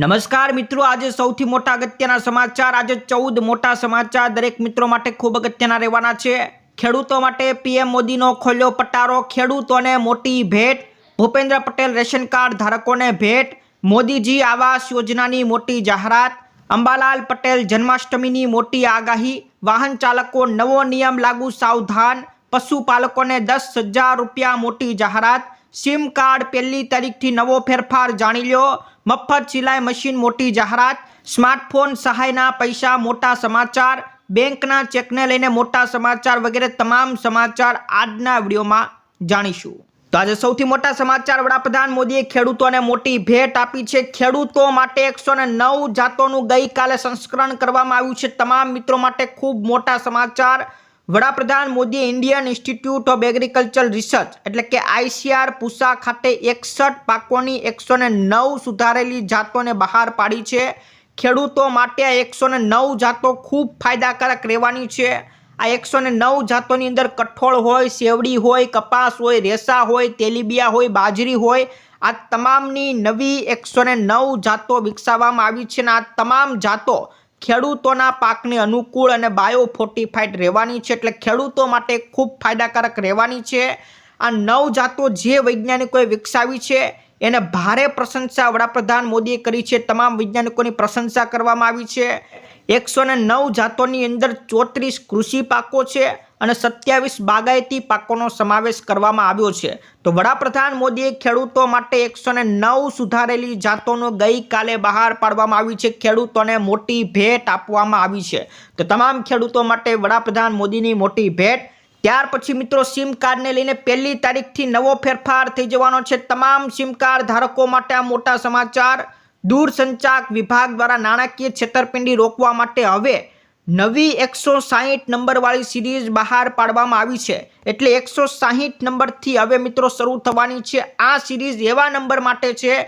નમસ્કાર મિત્રો, આજે સૌથી મોટા અગત્યના સમાચાર, આજે ચૌદ મોટા સમાચાર દરેક મિત્રો માટે ખૂબ અગત્યના રહેવાના છે. ખેડૂતો માટે પીએમ મોદીનો ખોલ્યો પટારો ખેડૂતોને મોટી ભેટ, ભૂપેન્દ્ર પટેલ રેશન કાર્ડ ધારકોને ભેટ, મોદીજી આવાસ યોજનાની મોટી જાહેરાત, અંબાલાલ પટેલ જન્માષ્ટમીની મોટી આગાહી, વાહન ચાલકો નવો નિયમ લાગુ સાવધાન, પશુપાલકોને દસ હજાર રૂપિયા મોટી જાહેરાત, સિમ કાર્ડ પહેલી તારીખથી નવો ફેરફાર જાણી લ્યો મફત સિલાઈ મશીન, મોટી જાહેરાત, સ્માર્ટફોન સહાયના પૈસા, મોટા સમાચાર, બેંકના ચેકને લઈને મોટા સમાચાર વગેરે તમામ સમાચાર આજના વિડીયોમાં જાણીશું. તો આજે સૌથી મોટા સમાચાર વડાપ્રધાન મોદીએ ખેડૂતોને મોટી ભેટ આપી છે. ખેડૂતો માટે એકસો નવ જાતોનું ગઈકાલે સંસ્કરણ કરવામાં આવ્યું છે. તમામ મિત્રો માટે ખૂબ મોટા સમાચાર. વડાપ્રધાન મોદીએ Indian institute of agriculture research એટલે કે આઈસીઆર પુસા ખાતે એકસઠ પાકોની એકસો નવ સુધારેલી જાતોને બહાર પાડી છે. ખેડૂતો માટે આ એકસો નવ જાતો ખૂબ ફાયદાકારક રહેવાની છે. આ એકસો નવ જાતોની અંદર કઠોળ હોય શેવડી હોય, કપાસ હોય, રેસા હોય, તેલીબિયા હોય, બાજરી હોય, આ તમામની નવી એકસો નવ જાતો વિકસાવવામાં આવી છે અને આ તમામ જાતો ખેડૂતોના પાકને અનુકૂળ અને બાયો ફોર્ટિફાઈડ રહેવાની છે એટલે ખેડૂતો માટે ખૂબ ફાયદાકારક રહેવાની છે. આ નવ જાતો જે વૈજ્ઞાનિકોએ વિકસાવી છે, એને ભારે પ્રશંસા વડાપ્રધાન મોદીએ કરી છે. તમામ વૈજ્ઞાનિકોની પ્રશંસા કરવામાં આવી છે. એકસો નવ જાતોની અંદર ચોત્રીસ કૃષિ પાકો છે. અને સત્યાવીસ બાગાયતી પાકોનો સમાવેશ કરવામાં આવ્યો છે. તો વડાપ્રધાન મોદીએ ખેડૂતો માટે એકસો નવ સુધારેલી જાતોનો ગઈકાલે બહાર પાડવામાં આવી છે. ખેડૂતોને મોટી ભેટ આપવામાં આવી છે. તો તમામ ખેડૂતો માટે વડાપ્રધાન મોદીની મોટી ભેટ. ત્યાર પછી મિત્રો સિમ કાર્ડને લઈને પહેલી તારીખથી નવો ફેરફાર થઈ જવાનો છે. તમામ સિમ કાર્ડ ધારકો માટે આ મોટા સમાચાર. દૂરસંચાર વિભાગ દ્વારા નાણાકીય છેતરપિંડી રોકવા માટે હવે નવી એકસો સાહીઠ નંબરવાળી સિરીઝ બહાર પાડવામાં આવી છે. એટલે એકસો સાહીઠ નંબરથી હવે મિત્રો શરૂ થવાની છે આ સિરીઝ એવા નંબર માટે છે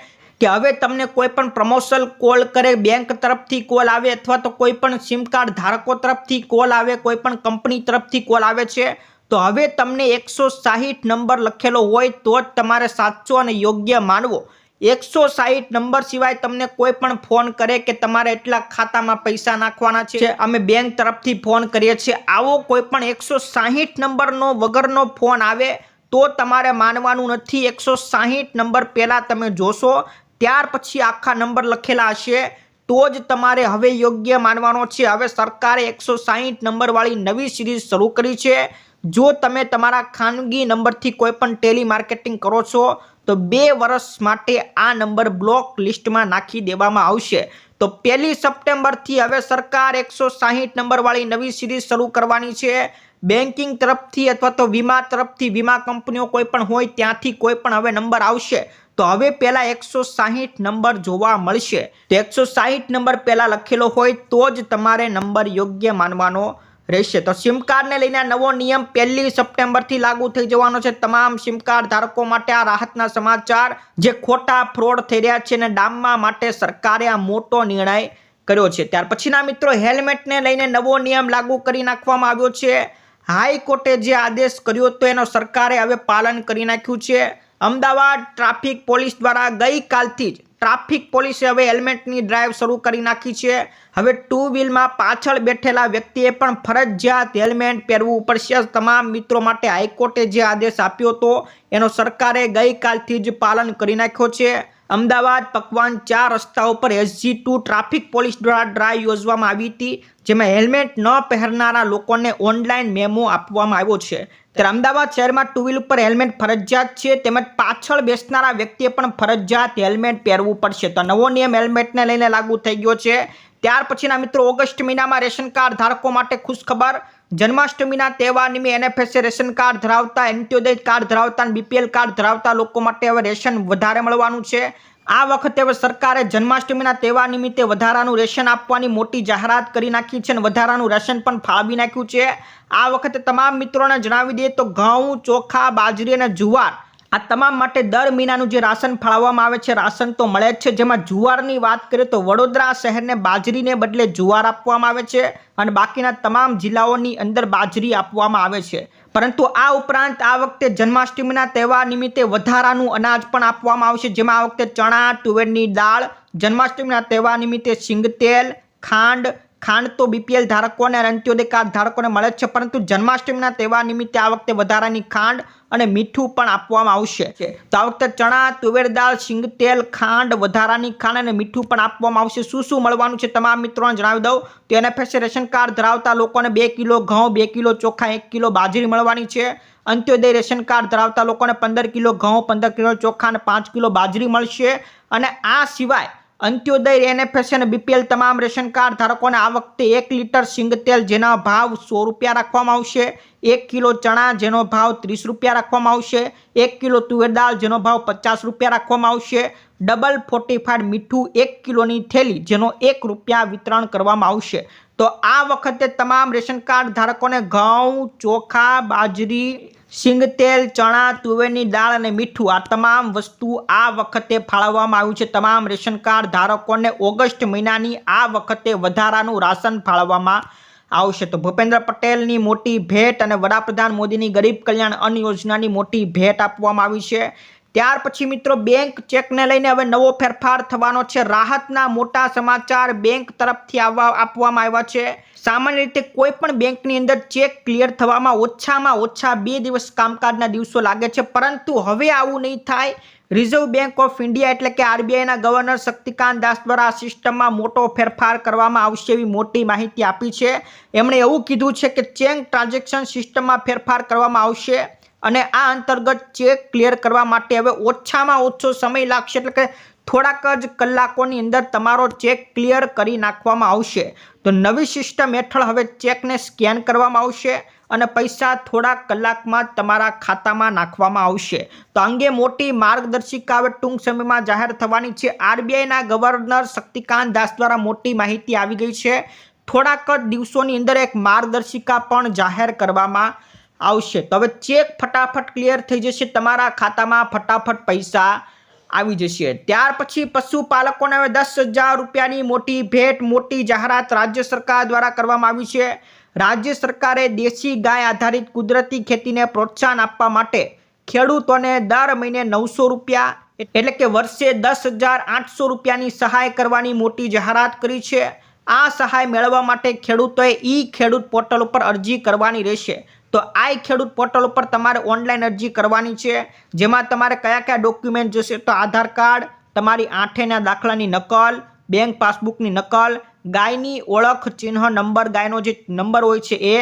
કે હવે તમને કોઈ પણ પ્રમોશનલ કોલ કરે બેંક તરફથી કોલ આવે અથવા તો કોઈ પણ સિમ કાર્ડ ધારકો તરફથી કોલ આવે, કોઈ પણ કંપની તરફથી કોલ આવે છે, તો હવે તમને એકસો સાહીઠ નંબર લખેલો હોય તો જ તમારે સાચો અને યોગ્ય માનવો. એકસો સાહીઠ નંબર સિવાય તમને કોઈ પણ ફોન કરે કે તમારે એટલા ખાતામાં પૈસા નાખવાના છે, અમે બેંક તરફથી ફોન કરીએ છીએ. આવો કોઈ પણ એકસો સાહીઠ નંબરનો વગરનો ફોન આવે તો તમારે માનવાનું નથી. એકસો સાહીઠ નંબર પહેલાં તમે જોશો, ત્યાર પછી આખા નંબર લખેલા હશે. તો જ તમારે હવે યોગ્ય માનવાનો છે. હવે સરકારે એકસો સાહીઠ નંબરવાળી નવી સિરીઝ શરૂ કરી છે. જો તમે તમારા ખાનગી નંબરથી કોઈ પણ ટેલી માર્કેટિંગ કરો છો તો બે વર્ષ માટે આ નંબર બ્લોક લિસ્ટમાં નાખી દેવામાં આવશે. તો પહેલી સપ્ટેમ્બરથી હવે સરકાર એકસો સાહીઠ નંબરવાળી નવી સિરીઝ શરૂ કરવાની છે. બેન્કિંગ તરફથી અથવા તો વીમા તરફથી વીમા કંપનીઓ કોઈ પણ હોય ત્યાંથી કોઈ પણ હવે નંબર આવશે. તો હવે પહેલાં એકસો સાહીઠ નંબર જોવા મળશે. તો એકસો સાહીઠ નંબર પહેલાં લખેલો હોય તો જ તમારે નંબર યોગ્ય માનવાનો રહેશે. તો સિમ કાર્ડને લઈને નવો નિયમ પહેલી સપ્ટેમ્બરથી લાગુ થઈ જવાનો છે. તમામ સિમ કાર્ડ ધારકો માટે આ રાહતના સમાચાર જે ખોટા ફ્રોડ થઈ રહ્યા છે અને ડામવા માટે સરકારે આ મોટો નિર્ણય કર્યો છે. ત્યાર પછીના મિત્રો, હેલ્મેટને લઈને નવો નિયમ લાગુ કરી નાખવામાં આવ્યો છે. હાઈકોર્ટે જે આદેશ કર્યો હતો, એનો સરકારે હવે પાલન કરી નાખ્યું છે. અમદાવાદ ટ્રાફિક પોલીસ દ્વારા ગઈકાલથી જ ટ્રાફિક પોલીસે હવે હેલ્મેટની ડ્રાઈવ શરૂ કરી નાખી છે. હવે ટુ વ્હીલમાં પાછળ બેઠેલા વ્યક્તિએ પણ ફરજિયાત હેલ્મેટ પહેરવું પડશે. તમામ મિત્રો માટે હાઈકોર્ટે જે આદેશ આપ્યો હતો, એનો સરકારે ગઈકાલથી જ પાલન કરી નાખ્યો છે. અમદાવાદ, પકવાન ચાર રસ્તા ઉપર એસજી ટુ ટ્રાફિક પોલીસ દ્વારા ડ્રાઈવ યોજવામાં આવી હતી, જેમાં હેલ્મેટ ન પહેરનારા લોકોને ઓનલાઈન મેમો આપવામાં આવ્યો છે. ત્યારે અમદાવાદ શહેરમાં ટુ વ્હીલ ઉપર હેલ્મેટ ફરજિયાત છે, તેમજ પાછળ બેસનારા વ્યક્તિએ પણ ફરજિયાત હેલ્મેટ પહેરવું પડશે. તો નવો નિયમ હેલ્મેટને લઈને લાગુ થઈ ગયો છે. ત્યાર પછીના મિત્રો, ઓગસ્ટ મહિનામાં રેશન કાર્ડ ધારકો માટે ખુશખબર. જન્માષ્ટમીના તહેવાર નિમિત્તે એનએફએસએ રેશન કાર્ડ ધરાવતા એન્ટ્યોદય કાર્ડ ધરાવતા બીપીએલ કાર્ડ ધરાવતા લોકો માટે હવે રેશન વધારે મળવાનું છે. આ વખતે હવે સરકારે જન્માષ્ટમીના તહેવાર નિમિત્તે વધારાનું રેશન આપવાની મોટી જાહેરાત કરી નાખી છે અને વધારાનું રેશન પણ ફાળવી નાખ્યું છે. આ વખતે તમામ મિત્રોને જણાવી દઈએ તો ઘઉં, ચોખા, બાજરી અને જુવાર આ તમામ માટે દર મહિનાનું જે રાશન ફાળવવામાં આવે છે, રાશન તો મળે જ છે. જેમાં જુવારની વાત કરીએ તો વડોદરા શહેરને બાજરીને બદલે જુવાર આપવામાં આવે છે અને બાકીના તમામ જિલ્લાઓની અંદર બાજરી આપવામાં આવે છે. પરંતુ આ ઉપરાંત આ વખતે જન્માષ્ટમીના તહેવાર નિમિત્તે વધારાનું અનાજ પણ આપવામાં આવશે. જેમાં આ વખતે ચણા, તુવેરની દાળ, જન્માષ્ટમીના તહેવાર નિમિત્તે સિંગતેલ, ખાંડ ખાંડ તો બીપીએલ ધારકોને અને અંત્યોદય કાર્ડ ધારકોને મળે છે, પરંતુ જન્માષ્ટમીના તહેવાર નિમિત્તે આ વખતે વધારાની ખાંડ અને મીઠું પણ આપવામાં આવશે. તો આ વખતે ચણા, તુવેર દાળ સિંગતેલ ખાંડ, વધારાની ખાંડ અને મીઠું પણ આપવામાં આવશે. શું શું મળવાનું છે તમામ મિત્રોને જણાવી દઉં. તો એનએફએસ રેશન કાર્ડ ધરાવતા લોકોને બે કિલો ઘઉં, બે કિલો ચોખા, એક કિલો બાજરી મળવાની છે. અંત્યોદય રેશન કાર્ડ ધરાવતા લોકોને પંદર કિલો ઘઉં, પંદર કિલો ચોખા અને પાંચ કિલો બાજરી મળશે. અને આ સિવાય અંત્યોદય એનએફએસ અને બીપીએલ તમામ રેશન કાર્ડ ધારકોને આ વખતે એક લીટર સિંગતેલ જેના ભાવ સો રૂપિયા રાખવામાં આવશે. એક કિલો ચણા જેનો ભાવ ત્રીસ રૂપિયા રાખવામાં આવશે. એક કિલો તુવેર દાળ જેનો ભાવ પચાસ રૂપિયા રાખવામાં આવશે. ડબલ ફોર્ટિફાઈડ મીઠું એક કિલોની થેલી જેનો એક રૂપિયા વિતરણ કરવામાં આવશે. તો આ વખતે તમામ રેશન કાર્ડ ધારકોને ઘઉં, ચોખા, બાજરી, સિંગતેલ, ચણા, તુવેરની દાળ અને મીઠું આ તમામ વસ્તુ આ વખતે ફાળવવામાં આવ્યું છે. તમામ રેશન કાર્ડ ધારકોને ઓગસ્ટ મહિનાની આ વખતે વધારાનું રાશન ફાળવવામાં આવશે. તો ભૂપેન્દ્ર પટેલની મોટી ભેટ અને વડાપ્રધાન મોદીની ગરીબ કલ્યાણ અન્ન યોજનાની મોટી ભેટ આપવામાં આવી છે. ત્યાર પછી મિત્રો બેંક ચેકને લઈને હવે નવો ફેરફાર થવાનો છે. રાહતના મોટા સમાચાર બેંક તરફથી આવવા આપવામાં આવ્યા છે. સામાન્ય રીતે કોઈ પણ બેંકની અંદર ચેક ક્લિયર થવામાં ઓછામાં ઓછા બે દિવસ કામકાજના દિવસો લાગે છે. પરંતુ હવે આવું નહીં થાય. રિઝર્વ બેંક ઓફ ઇન્ડિયા એટલે કે આરબીઆઈના ગવર્નર શક્તિકાંત દાસ દ્વારા આ સિસ્ટમમાં મોટો ફેરફાર કરવામાં આવશે એવી મોટી માહિતી આપી છે. એમણે એવું કીધું છે કે ચેક ટ્રાન્ઝેક્શન સિસ્ટમમાં ફેરફાર કરવામાં આવશે. અને આ અંતર્ગત ચેક ક્લિયર કરવા માટે હવે ઓછામાં ઓછો સમય લાગશે. એટલે કે થોડાક જ કલાકોની અંદર તમારો ચેક ક્લિયર કરી નાખવામાં આવશે. તો નવી સિસ્ટમ હેઠળ હવે ચેકને સ્કેન કરવામાં આવશે અને પૈસા થોડા કલાકમાં તમારા ખાતામાં નાખવામાં આવશે. તો અંગે મોટી માર્ગદર્શિકા હવે ટૂંક સમયમાં જાહેર થવાની છે. આરબીઆઈના ગવર્નર શક્તિકાંત દાસ દ્વારા મોટી માહિતી આવી ગઈ છે. થોડાક જ દિવસોની અંદર એક માર્ગદર્શિકા પણ જાહેર કરવામાં આવશે. તો હવે ચેક ફટાફટ ક્લિયર થઈ જશે. તમારા ખાતામાં ફટાફટ પૈસા આવી જશે. ત્યાર પછી પશુપાલકોને હવે દસ હજાર રૂપિયાની મોટી ભેટ, મોટી જાહેરાત રાજ્ય સરકાર દ્વારા કરવામાં આવી છે. રાજ્ય સરકારે દેશી ગાય આધારિત કુદરતી ખેતીને પ્રોત્સાહન આપવા માટે ખેડૂતોને દર મહિને નવસો રૂપિયા એટલે કે વર્ષે દસ હજાર આઠસો રૂપિયાની સહાય કરવાની મોટી જાહેરાત કરી છે. આ સહાય મેળવવા માટે ખેડૂતોએ ઈ ખેડૂત પોર્ટલ ઉપર અરજી કરવાની રહેશે. તો આ ખેડૂત પોર્ટલ ઉપર તમારે ઓનલાઈન અરજી કરવાની છે. જેમાં તમારે કયા કયા ડોક્યુમેન્ટ જોશે તો આધાર કાર્ડ, તમારી આઠેના દાખલાની નકલ, બેંક પાસબુકની નકલ, ગાયની ઓળખ ચિહ્ન, નંબર, ગાયનો જે નંબર હોય છે એ.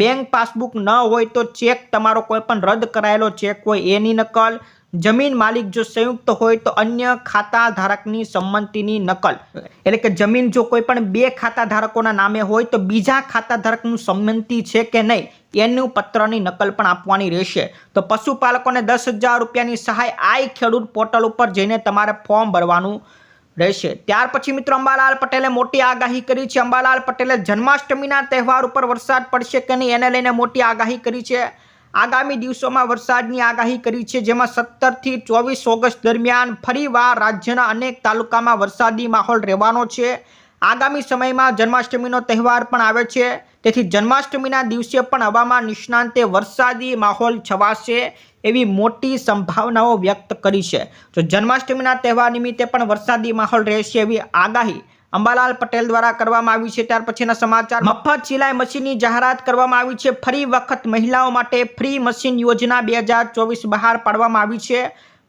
બેંક પાસબુક ન હોય તો ચેક તમારો કોઈ પણ રદ કરાયેલો ચેક હોય એની નકલ. જમીન માલિક જો સંયુક્ત હોય તો અન્ય ખાતા ધારકની સંમતિની નકલ. એટલે કે જમીન જો કોઈ પણ બે ખાતા ધારકોના નામે હોય તો બીજા ખાતા ધારકનું સંમતિ છે કે નહીં, એનું પત્રની નકલ પણ આપવાની રહેશે. તો પશુપાલકોને દસ હજાર રૂપિયાની સહાય આઈ ખેડૂત પોર્ટલ ઉપર જઈને તમારે ફોર્મ ભરવાનું રહેશે. ત્યાર પછી મિત્રો અંબાલાલ પટેલે મોટી આગાહી કરી છે. અંબાલાલ પટેલે જન્માષ્ટમીના તહેવાર ઉપર વરસાદ પડશે કે નહીં, એને લઈને મોટી આગાહી કરી છે. આગામી દિવસોમાં વરસાદની આગાહી કરી છે, જેમાં સત્તરથી ચોવીસ ઓગસ્ટ દરમિયાન ફરીવાર રાજ્યના અનેક તાલુકામાં વરસાદી માહોલ રહેવાનો છે. આગામી સમયમાં જન્માષ્ટમીનો તહેવાર પણ આવે છે. તેથી જન્માષ્ટમીના દિવસે પણ હવામાન નિષ્ણાંતે વરસાદી માહોલ છવાશે એવી મોટી સંભાવનાઓ વ્યક્ત કરી છે. તો જન્માષ્ટમીના તહેવાર નિમિત્તે પણ વરસાદી માહોલ રહેશે એવી આગાહી અંબાલાલ પટેલ દ્વારા કરવામાં આવી છે. ત્યાર પછીના સમાચાર. મફત સિલાઈ મશીનની જાહેરાત કરવામાં આવી છે. ફરી વખત મહિલાઓ માટે ફ્રી મશીન યોજના બે હજાર ચોવીસ બહાર પાડવામાં આવી છે.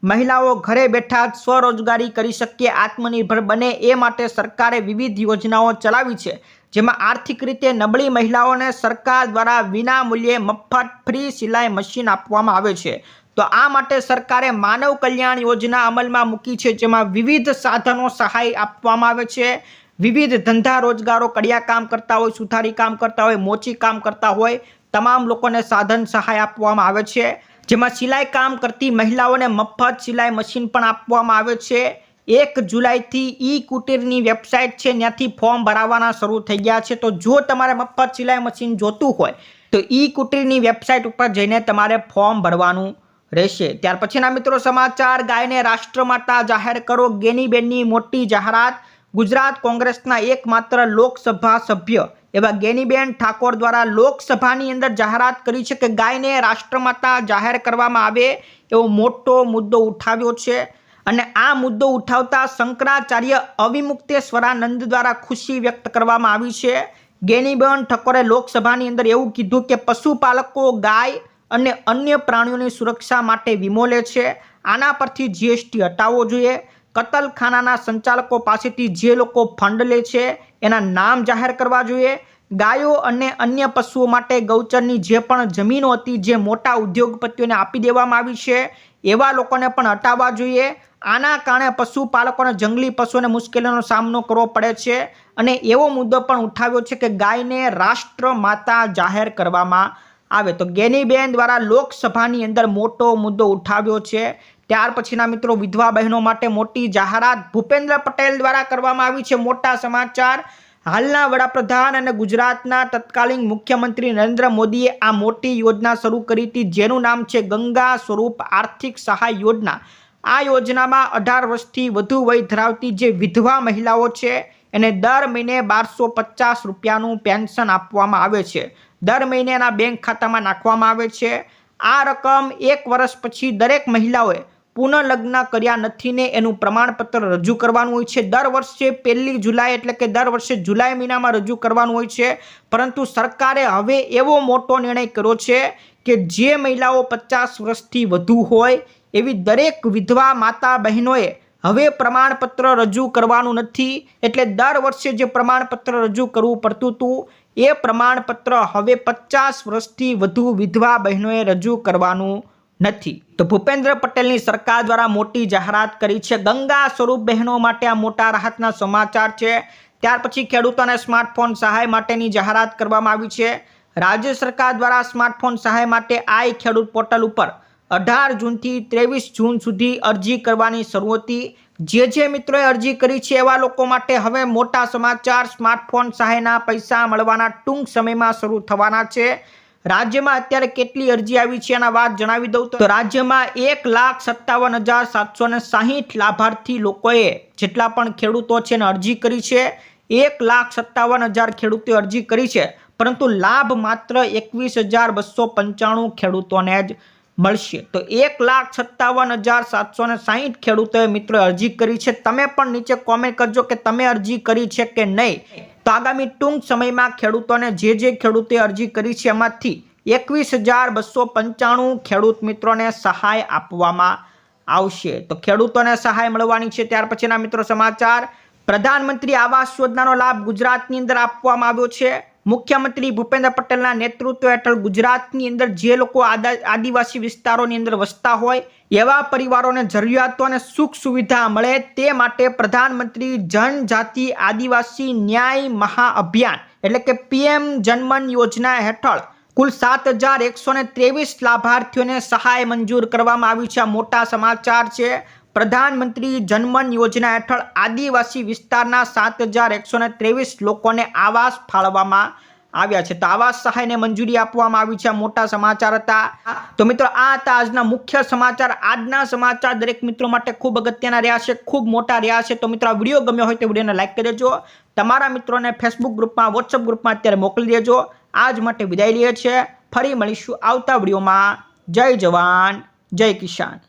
મહિલાઓ ઘરે બેઠા સ્વરોજગારી કરી શકીએ, આત્મનિર્ભર બને એ માટે સરકારે વિવિધ યોજનાઓ ચલાવી છે. જેમાં આર્થિક રીતે નબળી મહિલાઓને સરકાર દ્વારા વિના મૂલ્યે મફત ફ્રી સિલાઈ મશીન આપવામાં આવે છે. તો આ માટે સરકારે માનવ કલ્યાણ યોજના અમલમાં મૂકી છે, જેમાં વિવિધ સાધનો સહાય આપવામાં આવે છે. વિવિધ ધંધા રોજગારો, કડિયા કામ કરતા હોય, સુથારી કામ કરતા હોય, મોચી કામ કરતા હોય, તમામ લોકોને સાધન સહાય આપવામાં આવે છે. જેમાં સિલાઈ કામ કરતી મહિલાઓને મફત સિલાઈ મશીન પણ આપવામાં આવે છે. એક જુલાઈથી ઈ કુટીરની વેબસાઇટ છે, ત્યાંથી ફોર્મ ભરાવાના શરૂ થઈ ગયા છે. તો જો તમારે મફત સિલાઈ મશીન જોતું હોય, તો ઈ કુટીરની વેબસાઇટ ઉપર જઈને તમારે ફોર્મ ભરવાનું રહેશે. ત્યાર પછીના મિત્રો સમાચાર, ગાયને રાષ્ટ્રમાતા જાહેર કરો ગેનીબેનની મોટી જાહેરાત. ગુજરાત કોંગ્રેસના એકમાત્ર લોકસભા સભ્ય. એવા ગેનીબેન ઠાકોર દ્વારા લોકસભાની અંદર જાહેરાત કરી છે કે ગાયને રાષ્ટ્રમાતા જાહેર કરવામાં આવે એવો મોટો મુદ્દો ઉઠાવ્યો છે. અને આ મુદ્દો ઉઠાવતા શંકરાચાર્ય અવિમુક્તેશ્વરાનંદ દ્વારા ખુશી વ્યક્ત કરવામાં આવી છે. ગેનીબેન ઠાકોરે લોકસભાની અંદર એવું કીધું કે પશુપાલકો ગાય અને અન્ય પ્રાણીઓની સુરક્ષા માટે વીમો લે છે. આના પરથી જીએસટી હટાવવો જોઈએ. કતલખાનાના સંચાલકો પાસેથી જે લોકો ફંડ લે છે, એના નામ જાહેર કરવા જોઈએ. ગાયો અને અન્ય પશુઓ માટે ગૌચરની જે પણ જમીનો હતી, જે મોટા ઉદ્યોગપતિઓને આપી દેવામાં આવી છે, એવા લોકોને પણ હટાવવા જોઈએ. આના કારણે પશુપાલકોને જંગલી પશુઓને મુશ્કેલીનો સામનો કરવો પડે છે અને એવો મુદ્દો પણ ઉઠાવ્યો છે કે ગાયને રાષ્ટ્ર માતા જાહેર કરવામાં આવે. તો ગેનીબેન દ્વારા લોકસભાની અંદર મોટો મુદ્દો ઉઠાવ્યો છે. ત્યાર પછીના મિત્રો, વિધવા બહેનો માટે મોટી જાહેરાત ભૂપેન્દ્ર પટેલ દ્વારા કરવામાં આવી છે. મોટા સમાચાર. હાલના વડાપ્રધાન અને ગુજરાતના તત્કાલીન મુખ્યમંત્રી નરેન્દ્ર મોદીએ આ મોટી યોજના શરૂ કરી હતી, જેનું નામ છે ગંગા સ્વરૂપ આર્થિક સહાય યોજના. આ યોજનામાં અઢાર વર્ષથી વધુ વય ધરાવતી જે વિધવા મહિલાઓ છે, એને દર મહિને બારસો પચાસ રૂપિયાનું પેન્શન આપવામાં આવે છે. દર મહિનેના બેંક ખાતામાં નાખવામાં આવે છે. આ રકમ એક વર્ષ પછી દરેક મહિલાઓએ પુનઃલગ્ન કર્યા નથી ને એનું પ્રમાણપત્ર રજૂ કરવાનું હોય છે. દર વર્ષે પહેલી જુલાઈ એટલે કે દર વર્ષે જુલાઈ મહિનામાં રજૂ કરવાનું હોય છે. પરંતુ સરકારે હવે એવો મોટો નિર્ણય કર્યો છે કે જે મહિલાઓ પચાસ વર્ષથી વધુ હોય એવી દરેક વિધવા માતા બહેનોએ હવે પ્રમાણપત્ર રજૂ કરવાનું નથી એટલે દર વર્ષે જે પ્રમાણપત્ર રજૂ કરવું પડતું હતું, એ પ્રમાણપત્ર હવે પચાસ વર્ષથી વધુ વિધવા બહેનોએ રજૂ કરવાનું નથી. તો ભૂપેન્દ્ર પટેલની સરકાર દ્વારા મોટી જાહેરાત કરી છે, ગંગા સ્વરૂપ બહેનો માટે આ મોટા રાહતના સમાચાર છે. ત્યાર પછી ખેડૂતોને સ્માર્ટફોન સહાય માટેની જાહેરાત કરવામાં આવી છે. રાજ્ય સરકાર દ્વારા સ્માર્ટફોન સહાય માટે આઈ ખેડૂત પોર્ટલ ઉપર અઢાર જૂનથી ત્રેવીસ જૂન સુધી અરજી કરવાની શરૂ હતી. જે જે મિત્રોએ અરજી કરી છે એવા લોકો માટે હવે મોટા સમાચાર સ્માર્ટફોન સહાયના પૈસા મળવાના ટૂંક સમયમાં શરૂ થવાના છે. રાજ્યમાં અત્યારે કેટલી અરજી આવી છે એના વાત જણાવી દઉં તો રાજ્યમાં એક લાખ સત્તાવન હજાર સાતસો ને સાહીઠ લાભાર્થી લોકોએ જેટલા પણ ખેડૂતો છે એને અરજી કરી છે. એક લાખ સત્તાવન હજાર ખેડૂતોએ અરજી કરી છે, પરંતુ લાભ માત્ર એકવીસ હજાર બસો પંચાણું ખેડૂતોને જ. મળશે. તો એક લાખ સત્તાવન હજાર સાતસો ને સાહીઠ ખેડૂતોએ મિત્રો અરજી કરી છે. તમે પણ નીચે કોમેન્ટ કરજો કે તમે અરજી કરી છે કે નહીં. તો આગામી ટૂંક સમયમાં ખેડૂતોને જે જે ખેડૂતે અરજી કરી છે એમાંથી એકવીસ હજાર બસો પંચાણું ખેડૂત મિત્રોને સહાય આપવામાં આવશે. તો ખેડૂતોને સહાય મળવાની છે. ત્યાર પછીના મિત્રો સમાચાર. પ્રધાનમંત્રી આવાસ યોજનાનો લાભ ગુજરાતની અંદર આપવામાં આવ્યો છે. મુખ્યમંત્રી ભૂપેન્દ્ર પટેલના નેતૃત્વ હેઠળ ગુજરાતની અંદર જે લોકો આદિવાસી વિસ્તારોની અંદર વસતા હોય, એવા પરિવારોને જરૂરિયાતો અને સુખ સુવિધા મળે તે માટે પ્રધાનમંત્રી જનજાતિ આદિવાસી ન્યાય મહાઅભિયાન, એટલે કે પીએમ જનમન યોજના હેઠળ કુલ સાત હજાર એકસો ત્રેવીસ લાભાર્થીઓને સહાય મંજૂર કરવામાં આવી છે. આ મોટા સમાચાર છે. પ્રધાનમંત્રી જનમન યોજના હેઠળ આદિવાસી વિસ્તારના સાત હજાર એકસો ત્રેવીસ લોકોને આવાસ ફાળવવામાં આવ્યા છે. તો આવાસ સહાયને મંજૂરી આપવામાં આવી છે. મોટા સમાચાર હતા. તો મિત્રો, આ હતા આજના મુખ્ય સમાચાર. આજના સમાચાર દરેક મિત્રો માટે ખૂબ અગત્યના રહ્યા છે, ખૂબ મોટા રહ્યા છે. તો મિત્રો વીડિયો ગમ્યો હોય તો વિડીયોને લાઈક કરી દેજો. તમારા મિત્રોને ફેસબુક ગ્રુપમાં વોટ્સઅપ ગ્રુપમાં અત્યારે મોકલી દેજો. આજ માટે વિદાય લઈએ છીએ. ફરી મળીશું આવતા વિડીયોમાં. જય જવાન, જય કિસાન.